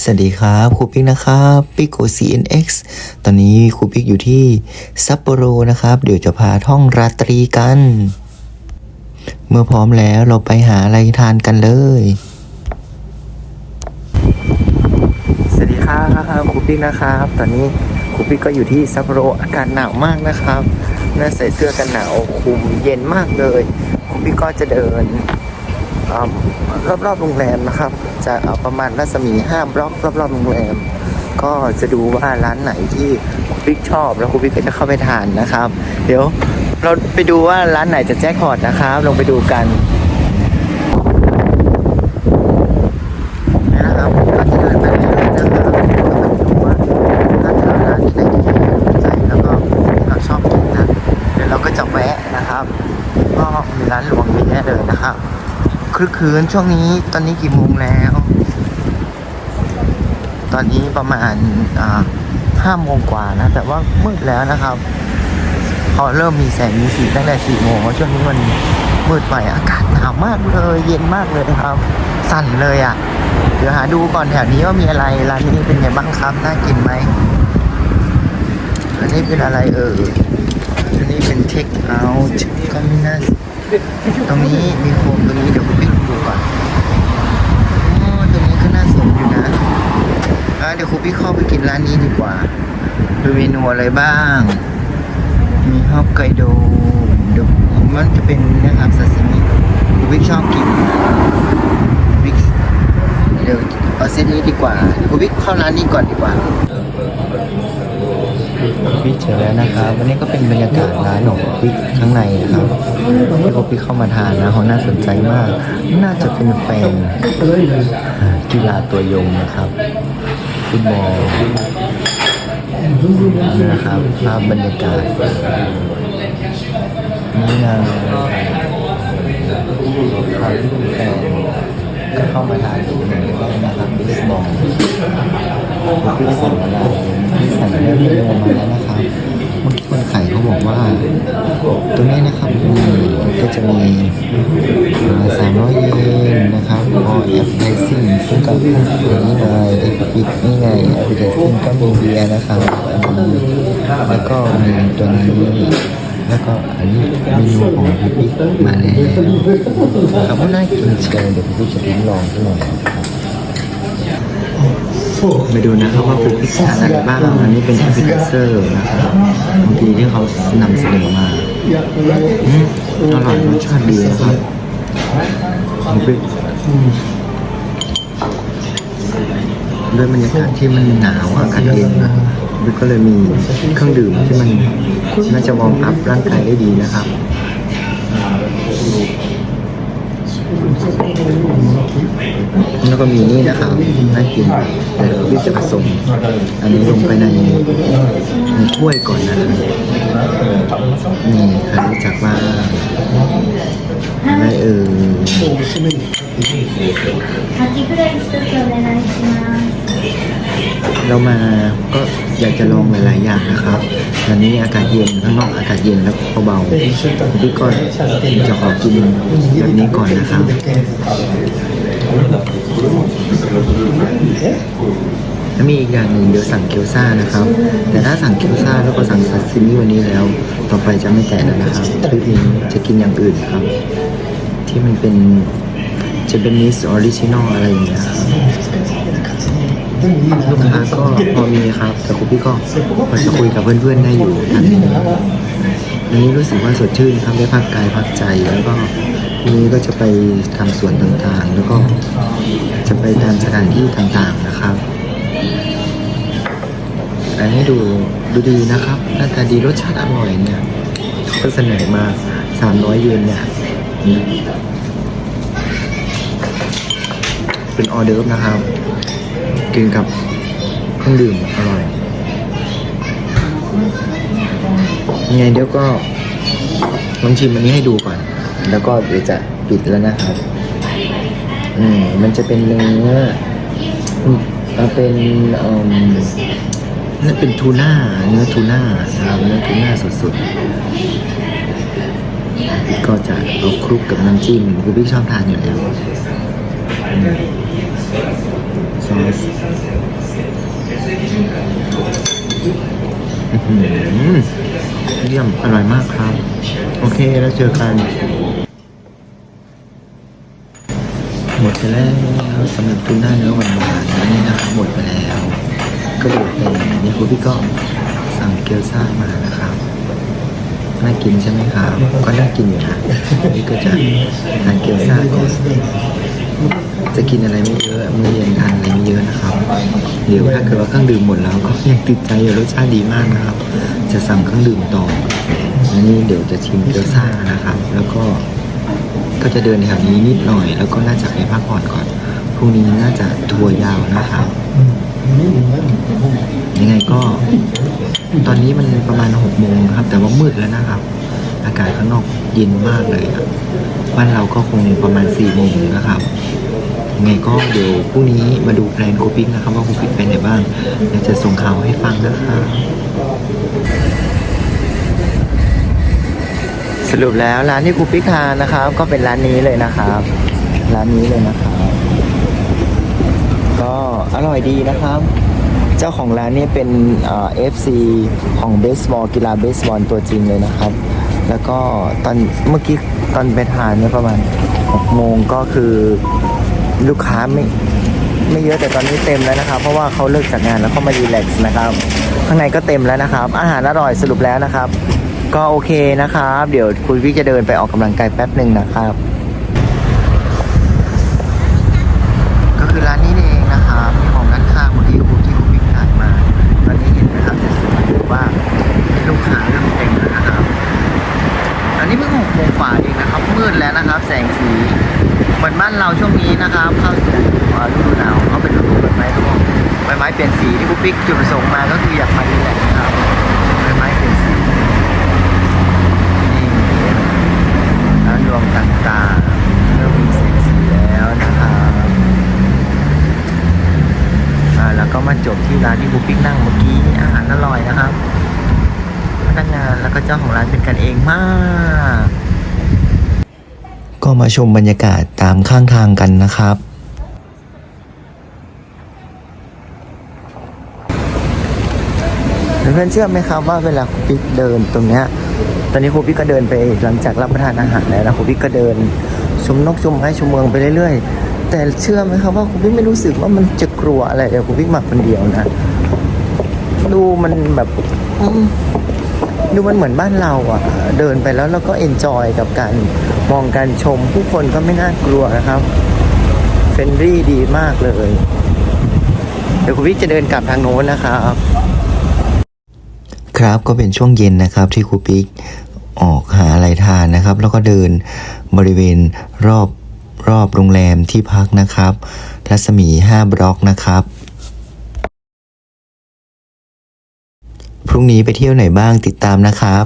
สวัสดีครับครูพิกนะครับปิโก CNX ตอนนี้ครูพิกอยู่ที่ซัปโปโรนะครับ เดี๋ยวจะพาท่องราตรีกัน เมื่อพร้อมแล้วเราไปหาอะไรทานกันเลย สวัสดีครับครูพิกนะครับ ตอนนี้ครูพิกก็อยู่ที่ซัปโปโรอากาศหนาวมากนะครับน่าใส่เสื้อกันหนาวคุมเย็นมากเลยครูพิกก็จะเดิน รอบๆโรงแรมนะครับ จะเอาประมาณรัศมี 5 บล็อกรอบๆโรงแรม ก็จะดูว่าร้านไหนที่บิ๊กชอบ แล้วคุณบิ๊กก็จะเข้าไปทานนะครับ เดี๋ยวเราไปดูว่าร้านไหนจะแจ็คพอตนะครับ ลงไปดูกันนะครับก็จะเดินไปเรื่อยๆนะครับแล้วก็ดูว่าถ้าเจอร้านที่ไหนที่ถูกใจแล้วก็ที่เราชอบกินนะเดี๋ยวเราก็จะแวะนะครับ ก็มีร้านหลวงมีแน่เลยนะครับ คึกคืนช่วงนี้ตอนนี้กี่โมงแล้ว ตอนนี้ประมาณห้าโมงกว่านะ แต่ว่ามืดแล้วนะครับพอเริ่มมีแสงมีสีตั้งแต่สี่โมงช่วงนี้มันมืดไปอากาศหนาวมากเลย เย็นมากเลยนะครับ สั่นเลยอะ่ะ เดี๋ยวหาดูก่อนแถวนี้ว่ามีอะไรร้านนี้เป็นไงบ้างครับน่ากินไหมอันนี้เป็นอะไรเอออันนี้เป็นเทคเอาท์ก็ไม่น่าตรงนี้มีโคมตรงนี้เดี๋ยวคุณพี่ดู ก่อนอ๋อตรงนี้ก็น่าสนอยู่นะอะเดี๋ยวคุณพี่เข้าไปกินร้านนี้ดีกว่าดูเมนูอะไรบ้าง มีฮอกไกโดเดี๋ยวมันจะเป็นนะครับซาซิมิคุณพี่ชอบกินบิ๊กเดี๋ยวเอาเซตนี้ดีกว่าคุณพี่เข้าร้านนี้ก่อนดีกว่า พี่เจอแล้วนะครับวันนี้ก็เป็นบรรยากาศร้านของพี่ข้างในนะครับที่พวกพี่เข้ามาทานนะเขาน่าสนใจมาก น่าจะเป็นแฟนกีฬาตัวยงนะครับฟุตบอลนี่นะครับภาพบรรยากาศนี่นะครับแฟน ก็เข้ามาทานดูหน่อยได้นะครับเบสบอลพี่สั่งมาแล้วพี่สั่งเริ่มเมนูมาแล้วนะครับเมื่อกี้คนขายเขาบอกว่าตรงนี้นะครับมีก็จะมีสามร้อยเยนนะครับพอแอปไพซิ่งซึ่งก็อย่างนี้เลยเอฟปิกนี่ไงแอปไพซิ่งก็มีเบียร์นะครับแล้วก็มีตัวนี้ แล้วก็อันนี้เมนูของพี่ปิ๊กมาแล้วครับว่าน่ากินเชียวเดี๋ยวพี่ปิ๊กจะลิ้มลองด้วยนะครับมาดูนะครับว่าคุณพิกทานอะไรบ้างอันนี้เป็นแอปพลิเคเซอร์นะครับบางทีที่เขานำเสนอมาอร่อยรสชาติดีนะครับคุณพิกด้วยบรรยากาศที่มันหนาวอากาศเย็นนะพิก ก็เลยมีเครื่องดื่มที่มันน่าจะวอร์มอัพร่างกายได้ดีนะครับแล้วก็มีนี่นะครับน่ากินเดี๋ยวพี่จะผสม อันนี้ลงไปในในถ้วยก่อนนะครับนี่ใครรู้จักบ้าอะไรเอ่ย เรามาก็อยากจะลองหลาย ๆ อย่างนะครับวันนี้อากาศเย็นข้างนอกอากาศเย็นแล้วเบาๆพี่ก็จะขอกินแบบนี้ก่อนนะครับแล้วมีอีกอย่างหนึ่งเดี๋ยวสั่งเกี๊ยวซ่านะครับ แต่ถ้าสั่งเกี๊ยวซ่าแล้วก็สั่งซาซิมิวันนี้แล้ว ต่อไปจะไม่แตะแล้วนะครับทริปนี้จะกินอย่างอื่นครับ ที่มันเป็นจะเป็นนิสออริจินอลอะไรอย่างเงี้ยครับ ลูกค้าก็พอมีครับแต่คุณพี่ก็พอจะคุยกับเพื่อนๆได้อยู่ทันทีวันนี้รู้สึกว่าสดชื่นครับได้พักกายพักใจแล้วก็พรุ่งนี้ก็จะไปทำสวนต่างๆ แล้วก็จะไปตามสถานที่ต่างๆนะครับอันนี้ดูดูดีนะครับหน้าตาดีรสชาติอร่อยเนี่ยก็เสนอมาสามร้อยเยนเนี่ยเป็นออเดิร์ฟนะครับ กินกับเครื่องดื่มอร่อยยังไงเดี๋ยวก็ลองชิมอันนี้ให้ดูก่อน แล้วก็เดี๋ยวจะปิดแล้วนะครับ อืมมันจะเป็นเนื้อมันเป็นอ่อนั่นเป็นทูน่าเนื้อทูน่านะครับเนื้อทูน่าสดๆก็จะเอาคลุกกับน้ำจิ้มคือพี่ชอบทานอยู่แล้วอืมซอส เยี่ยม อร่อยมากครับ โอเค แล้วเจอกัน หมดไปแล้วสำหรับทูน่าเนื้อหวานๆนี่นะครับหมดไปแล้ว ก็เหลือแต่นี่คุณพี่ก็สั่งเกี๊ยวซ่ามานะครับน่ากินใช่ไหมครับ ก็น่ากินอยู่นะนี่ก็จะทานเกี๊ยวซ่าก่อนจะกินอะไรไม่เยอะมื้อเย็นทานอะไรไม่เยอะนะครับ เดี๋ยวถ้าเกิดว่าเครื่องดื่มหมดแล้วก็ยังติดใจอยู่รสชาติดีมากนะครับ จะสั่งเครื่องดื่มต่ออันนี้เดี๋ยวจะชิมเกี๊ยวซ่านะครับ แล้วก็ก็จะเดินแถวนี้นิดหน่อย แล้วก็น่าจะไปพักผ่อนก่อน พรุ่งนี้น่าจะทัวร์ยาวนะครับ ยังไงก็ ตอนนี้มันประมาณหกโมงครับ แต่ว่ามืดแล้วนะครับ อากาศข้างนอกเย็นมากเลยบ้านเราก็คงประมาณสี่โมงนะครับยังไงก็เดี๋ยวพรุ่งนี้มาดูแพลนโคปิกนะครับว่าโคปิกไปไหนบ้างเดี๋ยวจะส่งข่าวให้ฟังนะครับ สรุปแล้วร้านที่ครูปิกทานนะครับ ก็เป็นร้านนี้เลยนะครับ ร้านนี้เลยนะครับ ก็อร่อยดีนะครับ เจ้าของร้านนี่เป็นเอฟซีของเบสบอลกีฬาเบสบอลตัวจริงเลยนะครับ แล้วก็ตอนเมื่อกี้ตอนไปทานเนี่ยประมาณ6โมงก็คือลูกค้าไม่ไม่เยอะแต่ตอนนี้เต็มแล้วนะครับ เพราะว่าเขาเลิกจากงานแล้วเขามารีแลกซ์นะครับ ข้างในก็เต็มแล้วนะครับ อาหารอร่อยสรุปแล้วนะครับ ก็โอเคนะครับ เดี๋ยวคุณพี่จะเดินไปออกกำลังกายแป๊บหนึ่งนะครับ ก็คือร้านนี้เองนะครับมีของด้านข้างเมื่อกี้ครูที่ครูพิกถ่ายมาตอนนี้เห็นนะครับจะสังเกตว่าลูกค้าเริ่มเต็มแล้วนะครับตอนนี้เพิ่งหกโมงกว่าเองนะครับมืดแล้วนะครับ แสงสีเหมือนบ้านเราช่วงนี้นะครับเข้าสู่ฤดูหนาวเขาเป็นฤดูใบไม้ร่วง ใบไม้เปลี่ยนสีที่ครูปิ๊กจุดประสงค์มาก็คืออยากมาดีแหลนะครับใบไม้เปลี่ยนสีนี่แล้วดวงต่างๆเริ่มมีแสงสีแล้วนะครับแล้วก็มาจบที่ร้านที่บูปิ๊กนั่งเมื่อกี้อาหารอร่อยนะครับพนักงานแล้วก็เจ้าของร้านเป็นกันเองมากก็มาชมบรรยากาศตามข้างทางกันนะครับ เพื่อนเชื่อไหมครับว่าเวลาครูปิ๊กเดินตรงเนี้ยตอนนี้ครูปิ๊กก็เดินไปหลังจากรับประทานอาหารแล้วนะครูปิ๊กก็เดินชมนกชมไม้ชมเมืองไปเรื่อยๆ แต่เชื่อไหมครับว่าครูปิ๊กไม่รู้สึกว่ามันจะกลัวอะไรเลยวครูปิ๊กมาคนเดียวนะดูมันแบบดูมันเหมือนบ้านเราอะ เดินไปแล้วเราก็เอนจอยกับการมองการชมผู้คนก็ไม่น่ากลัวนะครับเฟรนรี่ดีมากเลย เดี๋ยวคุณวิกจะเดินกลับทางโน้นนะครับ ครับก็เป็นช่วงเย็นนะครับที่ครูปิ๊กออกหาอะไรทานนะครับ แล้วก็เดินบริเวณรอบรอบโรงแรมที่พักนะครับ รัศมี 5 บล็อกนะครับ พรุ่งนี้ไปเที่ยวไหนบ้างติดตามนะครับ